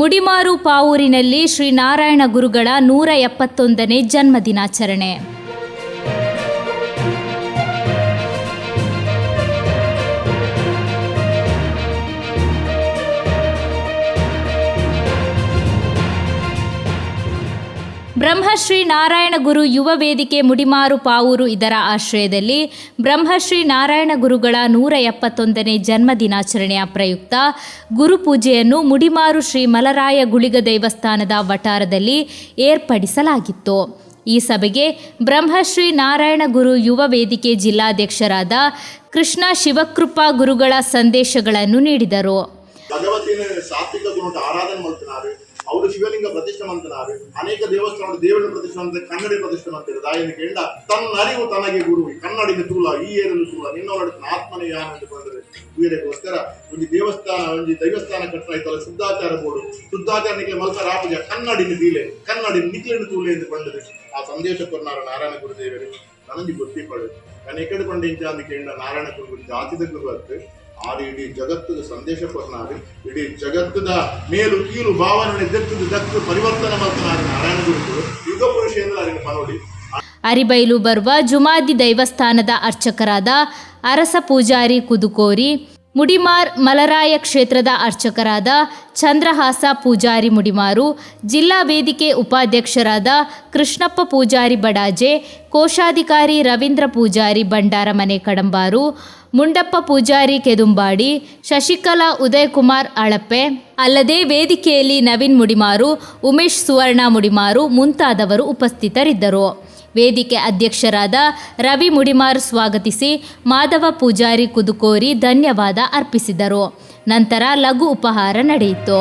ಮುಡಿಮಾರು ಪಾವೂರಿನಲ್ಲಿ ಶ್ರೀ ನಾರಾಯಣ ಗುರುಗಳ ನೂರ ಎಪ್ಪತ್ತೊಂದನೇ ಜನ್ಮದಿನಾಚರಣೆ. ಬ್ರಹ್ಮಶ್ರೀ ನಾರಾಯಣ ಗುರು ಯುವ ವೇದಿಕೆ ಮುಡಿಮಾರು ಪಾವೂರು ಇದರ ಆಶ್ರಯದಲ್ಲಿ ಬ್ರಹ್ಮಶ್ರೀ ನಾರಾಯಣ ಗುರುಗಳ ನೂರ ಎಪ್ಪತ್ತೊಂದನೇ ಜನ್ಮ ದಿನಾಚರಣೆಯ ಪ್ರಯುಕ್ತ ಗುರುಪೂಜೆಯನ್ನು ಮುಡಿಮಾರು ಶ್ರೀ ಮಲರಾಯ ಗುಳಿಗ ದೇವಸ್ಥಾನದ ವಟಾರದಲ್ಲಿ ಏರ್ಪಡಿಸಲಾಗಿತ್ತು. ಈ ಸಭೆಗೆ ಬ್ರಹ್ಮಶ್ರೀ ನಾರಾಯಣ ಗುರು ಯುವ ವೇದಿಕೆ ಜಿಲ್ಲಾಧ್ಯಕ್ಷರಾದ ಕೃಷ್ಣ ಶಿವಕೃಪಾ ಗುರುಗಳ ಸಂದೇಶಗಳನ್ನು ನೀಡಿದರು. ಅವರು ಶಿವಲಿಂಗ ಪ್ರತಿಷ್ಠೆ ಮಾಡ್ತಿನಾರು ಅನೇಕ ದೇವಸ್ಥಾನ ದೇವರ ಪ್ರತಿಷ್ಠೆ ಮಾಡ್ತಾರೆ ಕನ್ನಡಿ ಪ್ರತಿಷ್ಠೆ ಮಾಡ್ತಾರೆ ದಾಯನ ಕೇಂಡ ತನ್ನ ಅರಿವು ತನಗೆ ಗುರು ಕನ್ನಡಿನ ತೂಲ, ಈ ಏರನ್ನು ತೂಲ ನಿನ್ನೊಳಗೆ ಆತ್ಮನೇ ಅಂತ ಬಂದ್ರೆ ವೀರಗೋಸ್ಕರ ಒಂದು ದೇವಸ್ಥಾನ, ಒಂದು ದೈವಸ್ಥಾನ ಕಟ್ಟ ಆಯ್ತಲ್ಲ ಶುದ್ಧಾಚಾರ ಬೋರ್ಡು ಶುದ್ಧಾಚಾರನಿಗೆ ಮಲ್ಕ ರಾಪಜ ಕನ್ನಡಿನ ದೀಲೆ ಕನ್ನಡಿ ನಿಖಲಿನ ತೂಲೆ ಎಂದು ಕೊಂಡது ಆ ಸಂದೇಶ ಕೊರ್ನಾರ ನಾರಾಯಣ ಗುರುದೇವರು ನನಗೆ ಗೊತ್ತಿಪಡು ನಾನು ಎಕಡೆ ಕೊಂಡ ಇಂಚ ಅಂದ ಕೇಂಡ ನಾರಾಯಣ ಗುರು ಜಾತಿದ ಗುರು ಅತ್ತು ಆರು ಇಡೀ ಜಗತ್ತದ ಸಂದೇಶ ಕೊಟ್ಟನಾರಿ ಇಡೀ ಜಗತ್ತದ ಮೇಲು ಕೀಲು ಭಾವನೆ ದಕ್ಕದ ದಕ್ಕ ಪರಿವರ್ತನೆ ಮಾಡ್ತಾನೆ ನಾರಾಯಣ ಗುರುಗಳು ಯುಗ ಪುರುಷ ಎಂದ ಅದನ್ನು ಪನೋಡಿ ಅರಿಬೈಲು ಬರುವ ಜುಮಾದಿ ದೈವಸ್ಥಾನದ ಅರ್ಚಕರಾದ ಅರಸ ಪೂಜಾರಿ ಕುದುಕೋರಿ ಮುಡಿಮಾರ್ ಮಲರಾಯ ಕ್ಷೇತ್ರದ ಅರ್ಚಕರಾದ ಚಂದ್ರಹಾಸ ಪೂಜಾರಿ ಮುಡಿಮಾರು, ಜಿಲ್ಲಾ ವೇದಿಕೆ ಉಪಾಧ್ಯಕ್ಷರಾದ ಕೃಷ್ಣಪ್ಪ ಪೂಜಾರಿ ಬಡಾಜೆ, ಕೋಶಾಧಿಕಾರಿ ರವೀಂದ್ರ ಪೂಜಾರಿ ಬಂಡಾರಮನೆ ಕಡಂಬಾರು, ಮುಂಡಪ್ಪ ಪೂಜಾರಿ ಕೆದುಂಬಾಡಿ, ಶಶಿಕಲಾ ಉದಯಕುಮಾರ್ ಅಳಪೆ. ಅಲ್ಲದೆ ವೇದಿಕೆಯಲ್ಲಿ ನವೀನ್ ಮುಡಿಮಾರು, ಉಮೇಶ್ ಸುವರ್ಣ ಮುಡಿಮಾರು ಮುಂತಾದವರು ಉಪಸ್ಥಿತರಿದ್ದರು. ವೇದಿಕೆ ಅಧ್ಯಕ್ಷರಾದ ರವಿ ಮುಡಿಮಾರ್ ಸ್ವಾಗತಿಸಿ ಮಾಧವ ಪೂಜಾರಿ ಕುದುಕೋರಿ ಧನ್ಯವಾದ ಅರ್ಪಿಸಿದರು. ನಂತರ ಲಘು ಉಪಹಾರ ನಡೆಯಿತು.